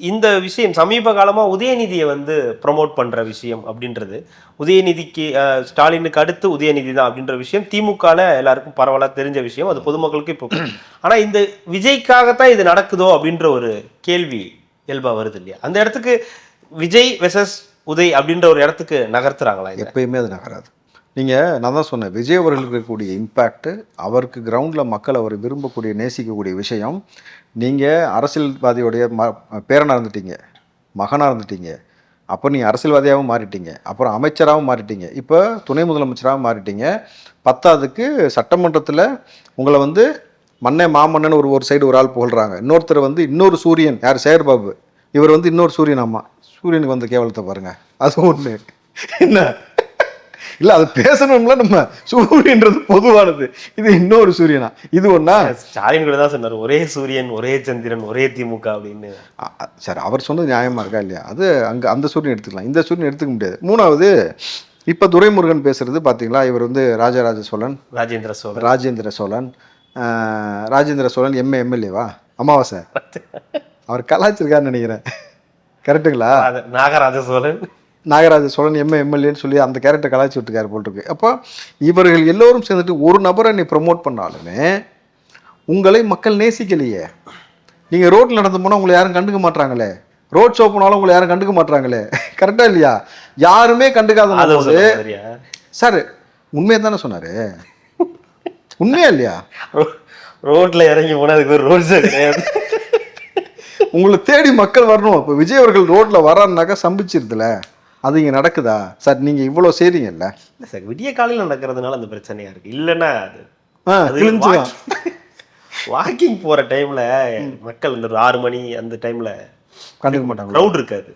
இந்த விஷயம் சமீப காலமா உதயநிதியை வந்து ப்ரோமோட் பண்ற விஷயம் அப்படின்றது உதயநிதிக்கு ஸ்டாலினுக்கு அடுத்து உதயநிதி தான் அப்படின்ற விஷயம் திமுகல எல்லாருக்கும் பரவலா தெரிஞ்ச விஷயம் அது பொதுமக்களுக்கு இப்போ ஆனா இந்த விஜய்க்காகத்தான் இது நடக்குதோ அப்படின்ற ஒரு கேள்வி இயல்பா வருது இல்லையா? அந்த இடத்துக்கு விஜய் வெசஸ் உதய் அப்படின்ற ஒரு இடத்துக்கு நகர்த்துறாங்களா? எப்பயுமே அது நகராது. நீங்கள் நான் தான் சொன்னேன் விஜய் அவர்களுக்கு இருக்கக்கூடிய இம்பேக்ட்டு அவருக்கு கிரவுண்டில் மக்கள் அவர் விரும்பக்கூடிய நேசிக்கக்கூடிய விஷயம். நீங்கள் அரசியல்வாதியோடைய ம பேரனாக இருந்துட்டீங்க மகனாக இருந்துட்டீங்க. அப்போ நீங்கள் அரசியல்வாதியாகவும் மாறிட்டீங்க அப்புறம் அமைச்சராகவும் மாறிட்டீங்க. இப்போ துணை முதலமைச்சராகவும் மாறிட்டீங்க. பத்தாவதுக்கு சட்டமன்றத்தில் உங்களை வந்து மன்னே மாமன்னன் ஒரு ஒரு சைடு ஒரு ஆள் புகழ்கிறாங்க இன்னொருத்தர் வந்து இன்னொரு சூரியன் யார்? சேகர்பாபு. இவர் வந்து இன்னொரு சூரியன் அம்மா சூரியனுக்கு வந்த கேவலத்தை பாருங்கள் அது ஒன்று என்ன? இல்லை அது பேசணும்ல நம்ம. சூரியன்றது பொதுவானது. இது இன்னொரு சூரியனா? இது ஒன்றா ஸ்டாலின் கூட தான் சொன்னார். ஒரே சூரியன் ஒரே சந்திரன் ஒரே திமுக அப்படின்னு. சரி அவர் சொன்னது நியாயமா இருக்கா இல்லையா? அது அங்கே அந்த சூரியன் எடுத்துக்கலாம். இந்த சூரியன் எடுத்துக்க முடியாது. மூணாவது இப்போ துரைமுருகன் பேசுறது பார்த்தீங்களா இவர் வந்து ராஜராஜ சோழன். ராஜேந்திர சோழன். ராஜேந்திர சோழன். ராஜேந்திர சோழன் எம்ஏ எம்எல்ஏவா அமாவாசை. அவர் கலாச்சிருக்காருன்னு நினைக்கிறேன். கரெக்டுங்களா ராஜ- நாகராஜ சோழன். நாகராஜ சோழன் எம்ஏ எம்எல்ஏன்னு சொல்லி அந்த கேரக்டர் கலாச்சி விட்டுருக்காரு போல் இருக்கு அப்போ இவர்கள் எல்லோரும் சேர்ந்துட்டு ஒரு நபரை நீ ப்ரமோட் பண்ணாலுமே உங்களை மக்கள் நேசிக்கலையே. நீங்கள் ரோட்டில் நடந்து போனால் உங்களை யாரும் கண்டுக்க மாட்றாங்களே. ரோட் ஷோ போனாலும் உங்களை யாரும் கண்டுக்க மாட்றாங்களே. கரெக்டா இல்லையா? யாருமே கண்டுக்காத சார் உண்மையை தானே சொன்னாரு? உண்மையா இல்லையா? ரோ- ரோட்ல இறங்கி போனா அதுக்கு ஒரு ரோட்ஸே கிடையாது. உங்களை தேடி மக்கள் வரணும். இப்போ விஜய் அவர்கள் ரோட்ல வரான்னாக்கா சம்பிச்சிருதுல. அது இங்க நடக்குதா? சார் நீங்க இவ்வளோ செய்றீங்கல்ல? இல்ல சார் விடிய காலையில நடக்கிறதுனால அந்த பிரச்சனையா இருக்கு. இல்லைன்னா அது வாக்கிங் போற டைம்ல மக்கள் இந்த ஒரு ஆறு மணி அந்த டைம்ல கண்டுக்க மாட்டாங்க க்ரௌட் இருக்காது.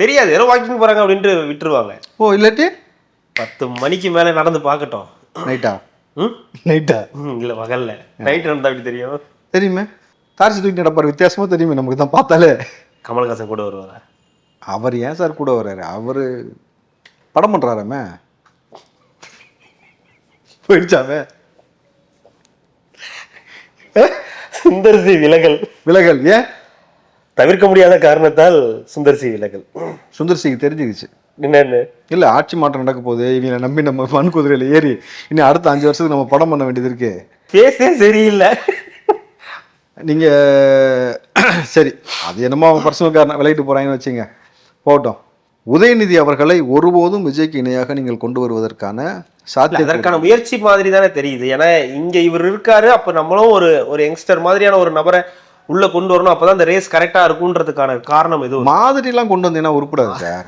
தெரியாது யாரோ வாக்கிங் போறாங்க அப்படின்ட்டு விட்டுருவாங்க. ஓ இல்லாட்டி? பத்து மணிக்கு மேல நடந்து பார்க்கட்டும். நைட்டா ம்? நைட்டா ம், இல்ல பகல்ல. நைட் நடந்தா அப்படி தெரியும்? தெரியுமே. தாரிச்சு தூக்கி நடப்பார். வித்தியாசமா தெரியுமே நமக்கு தான் பார்த்தாலே. கமல்ஹாசன் கூட வருவாரா? அவர் ஏன் சார் கூட வர்றாரு? அவரு படம் பண்றாராமே? போயிடுச்சாமே? சுந்தர் சி விலகல். விலகல் ஏன்? தவிர்க்க முடியாத காரணத்தால் சுந்தர் சி விலகல். சுந்தர் சிங் தெரிஞ்சுக்கிச்சு. என்னன்னு இல்ல ஆட்சி மாற்றம் நடக்க போகுது. இவங்களை நம்பி நம்ம மண் குதிரையில ஏறி இன்னும் அடுத்த அஞ்சு வருஷத்துக்கு நம்ம படம் பண்ண வேண்டியது இருக்கு. பேசே சரியில்லை. நீங்க சரி அது என்னமோ அவங்க பர்சனல் காரணம். விலகிட்டு போறாங்கன்னு வச்சுங்க போகட்டும் உதயநிதி அவர்களை ஒருபோதும் விஜய்க்கு இணையாக நீங்கள் கொண்டு வருவதற்கான சாத்தியம் அதற்கான முயற்சி மாதிரி தானே தெரியுது. ஏன்னா இங்க இவர் இருக்காரு அப்ப நம்மளும் ஒரு ஒரு யங்ஸ்டர் மாதிரியான ஒரு நபரை உள்ள கொண்டு வரணும். அப்பதான் இந்த ரேஸ் கரெக்டா இருக்குன்றதுக்கான காரணம் எதுவும் மாதிரிலாம் கொண்டு வந்தீங்கன்னா உருப்படாது சார்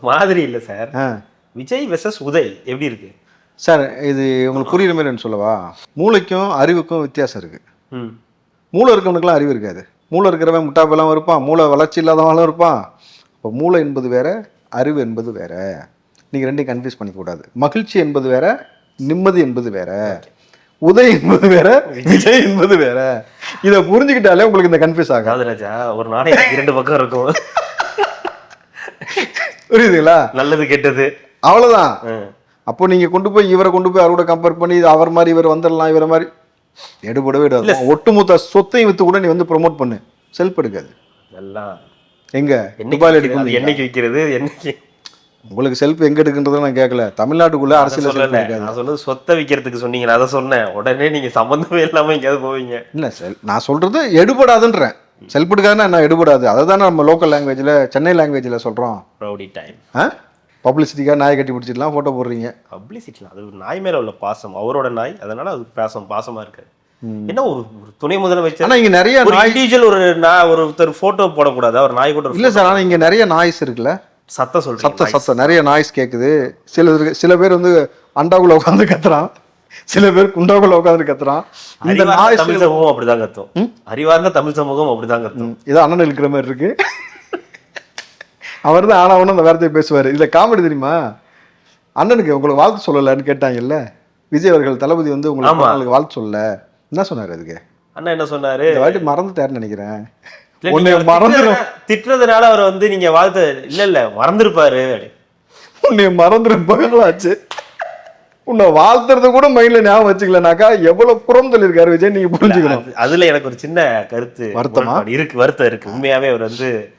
மாதிரி இல்ல சார் விஜய் வெசஸ் உதய் எப்படி இருக்கு? சார் இது உங்களுக்கு புரியுற மாதிரி சொல்லவா? மூளைக்கும் அறிவுக்கும் வித்தியாசம் இருக்கு. ம். மூளை இருக்கவனுக்குலாம் அறிவு இருக்காது. மூளை இருக்கிறவன் முட்டாப்பெல்லாம் இருப்பான். மூளை வளர்ச்சி இல்லாதவனும் இருப்பான். இப்போ மூளை என்பது வேற அறிவு என்பது வேற. நீங்கள் ரெண்டையும் கன்ஃபியூஸ் பண்ணிக்கூடாது மகிழ்ச்சி என்பது வேற நிம்மதி என்பது வேற. உதய் என்பது வேற விஜய் என்பது வேற. இதை புரிஞ்சுக்கிட்டாலே உங்களுக்கு இந்த கன்ஃபியூஸ் ஆகாது. ராஜா ஒரு நாணயத்துக்கு இரண்டு பக்கம் இருக்கும். புரியுதுங்களா? நல்லது கெட்டது. அவ்வளோதான். அப்போ நீங்க கொண்டு போய் இவரை கொண்டு போய் அவரோட கம்பேர் பண்ணி அவர் மாதிரி இவர் வந்துடலாம் இவரை மாதிரி. எடுபடவே எடுயாது ஒட்டுமொத்த சொத்தையும் வித்து கூட நீ வந்து ப்ரோமோட் பண்ணு. செல்ஃப் எடுக்காது. நல்லா. எங்க? துபாயில் எடுக்கும் என்னைக்கு விற்கிறது என்னைக்கு? உங்களுக்கு செல்ஃப் எங்க எடுக்குன்றதை நான் கேட்கல. தமிழ்நாட்டுக்குள்ள அரசியல் சொல்லல. இருக்காது. நான் சொன்னது சொத்தை விற்கிறதுக்கு சொன்னீங்க. அதை சொன்னேன். உடனே நீங்க சம்பந்தமே இல்லாம எங்கேயாவது போவீங்க. இல்ல செல் நான் சொல்றது எடுபடாதுன்றேன். செல்ஃப் எடுக்காதுன்னா என்ன எடுபடாது. அதை தானே நம்ம லோக்கல் லாங்குவேஜ்ல சென்னை லாங்குவேஜ்ல சொல்றோம். ரவுடி டைம் ஆ? பப்ளிசிட்டிக்காக நாயை கட்டி பிடிச்சிட்டுலாம் ஃபோட்டோ போடுறீங்க. பப்ளிசிட்டிலாம் அது நாய் மேல உள்ள பாசம். அவரோட நாய். அதனால அது பாசம் பாசமா இருக்கு. என்ன ஒரு துணை முதலமைச்சர்? ஆனா இங்க நிறைய நாய் இண்டிவிஜுவல் ஒரு நான் ஒருத்தர் போட்டோ போடக்கூடாதா. ஒரு நாய் கூட இல்ல சார் ஆனா இங்க நிறைய நாய்ஸ் இருக்குல்ல? சத்தம் சொல்றேன் சத்தம் சத்தம். நிறைய நாய்ஸ் கேக்குது. சில சில பேர் வந்து அண்டாக்குள்ள உட்காந்து கத்துறான். சில பேர் குண்டாக்குள்ள உட்காந்து கத்துறான். இந்த நாய்ஸ் தமிழ் சமூகம் அப்படிதான் கத்தும். அறிவார்ந்த தமிழ் சமூகம் அப்படிதான் கத்தும். இது அண்ணன் இருக்கிற மாதிரி இருக்கு. அவர் தான் ஆனா அந்த வார்த்தையை பேசுவாரு. இதுல காமெடி தெரியுமா? அண்ணனுக்கு உங்களுக்கு வாழ்த்து சொல்லலன்னு கேட்டாங்கல்ல? விஜய் அவர்கள் தளபதி வந்து உங்களுக்கு வாழ்த்து சொல்லல. என்ன சொன்னாரு அதுக்கு? அண்ணா என்ன சொன்னாரு? இந்த வாட்டி மறந்துட்டாருன்னு நினைக்கிறேன். உன்னை மறந்துடும் திட்டுறதுனா- திட்டுறதுனால அவர் வந்து நீங்க வாழ்த்து இல்ல இல்ல மறந்துருப்பாரு. உன்னை மறந்துடும் பகலாச்சு. உன்னை வாழ்த்துறது கூட மைண்ட்ல ஞாபகம் வச்சுக்கலனாக்கா எவ்வளவு புறம் சொல்லியிருக்காரு விஜய் நீங்க புரிஞ்சுக்கணும். அது- அதுல எனக்கு ஒரு சின்ன கருத்து வருத்தமா? இருக்கு வருத்தம் இருக்கு. உண்மையாவே அவர் வந்து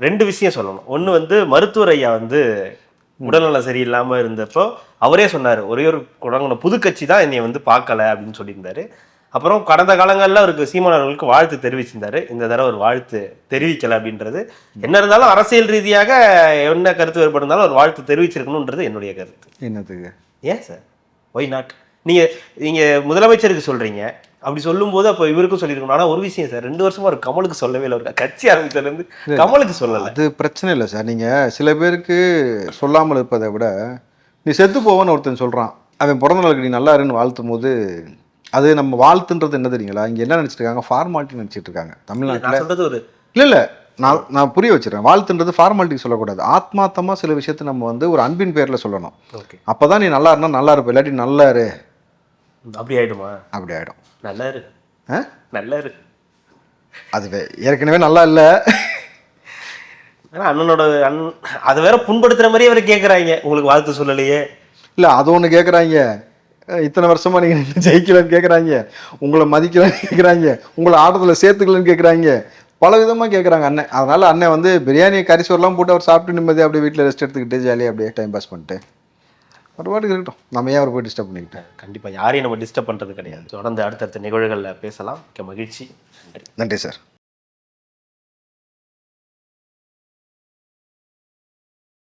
ரெண்டு விஷயம் சொல்லணும். ஒண்ணு வந்து மருத்துவர் ஐயா வந்து உடல்நலம் சரியில்லாம இருந்தப்போ அவரே சொன்னாரு ஒரே ஒரு குடங்கின புது கட்சி தான் என்னை வந்து பார்க்கல அப்படின்னு சொல்லியிருந்தாரு. அப்புறம் கடந்த காலங்கள்ல அவருக்கு சீமானவர்களுக்கு வாழ்த்து தெரிவிச்சிருந்தாரு. இந்த தடவை ஒரு வாழ்த்து தெரிவிக்கல அப்படின்றது. என்ன இருந்தாலும் அரசியல் ரீதியாக என்ன கருத்து வேறுபாடு இருந்தாலும் ஒரு வாழ்த்து தெரிவிச்சிருக்கணுன்றது என்னுடைய கருத்து. என்னத்துக்கு ஏன் சார்? ஒய் நாட் நீங்க நீங்க முதலமைச்சருக்கு சொல்றீங்க. அப்படி சொல்லும்போது அப்போ இவருக்கும் சொல்லியிருக்கணும். ஆனா ஒரு விஷயம் சார் ரெண்டு வருஷமா ஒரு கமலுக்கு சொல்லவே இல்லை. ஒரு கட்சி ஆரம்பிச்சதுல இருந்து கமலுக்கு சொல்லல. அது பிரச்சனை இல்லை சார். நீங்க சில பேருக்கு சொல்லாமல் இருப்பதை விட நீ செத்து போவன்னு ஒருத்தன் சொல்றான். அவன் பிறந்த நாளுக்கு நீ நல்லா இருன்னு வாழ்த்தும் போது அது நம்ம வாழ்த்துன்றது என்ன தெரியுங்களா? இங்க என்ன நினைச்சிட்டு இருக்காங்க ஃபார்மாலிட்டி நினைச்சிட்டு இருக்காங்க தமிழ்நாட்டுல ஒரு இல்ல இல்ல. நான் நான் புரிய வச்சிருக்கேன் வாழ்த்துன்றது ஃபார்மாலிட்டி சொல்லக்கூடாது. ஆத்மார்த்தமா சில விஷயத்தை நம்ம வந்து ஒரு அன்பின் பேர்ல சொல்லணும். ஓகே. அப்பதான் நீ நல்லா இருந்தா நல்லா இருப்ப. இல்லாட்டி நல்லா இரு. அப்படி ஆயிடுமா? அப்படி ஆயிடும். நல்லா இரு. ஆ? நல்லா இரு. அது ஏற்கனவே நல்லா இல்ல. அண்ணனோட அண்ணன் அதை வேற புண்படுத்துற மாதிரியே அவர் கேக்குறாங்க. உங்களுக்கு வாழ்த்து சொல்லலையே. இல்ல அது ஒண்ணு கேக்குறாங்க. அஹ் இத்தனை வருஷமா நீங்க நின்னு ஜெயிக்கலன்னு கேக்குறாங்க. உங்களை மதிக்கலன்னு கேக்குறாங்க. உங்களை ஆட்டத்துல சேர்த்துக்கலன்னு கேக்குறாங்க. பல விதமா கேக்குறாங்க அண்ணன். அதனால அண்ணன் வந்து பிரியாணி கறி சோறுலாம் போட்டு அவர் சாப்பிட்டு நிம்மதியா அப்படியே வீட்டுல ரெஸ்ட் எடுத்துக்கிட்டு ஜாலியாக அப்படியே டைம் பாஸ் பண்ணிட்டு ஒரு பாட்டுக்கு இருக்கட்டும். நம்ம ஏன் அவர் போய் டிஸ்டர்ப் பண்ணிக்கிட்டேன் கண்டிப்பா. யாரையும் நம்ம டிஸ்டர்ப் பண்றது கிடையாது. தொடர்ந்து அடுத்தடுத்த நிகழ்வுகள்ல பேசலாம். மிக்க மகிழ்ச்சி. நன்றி. நன்றி சார்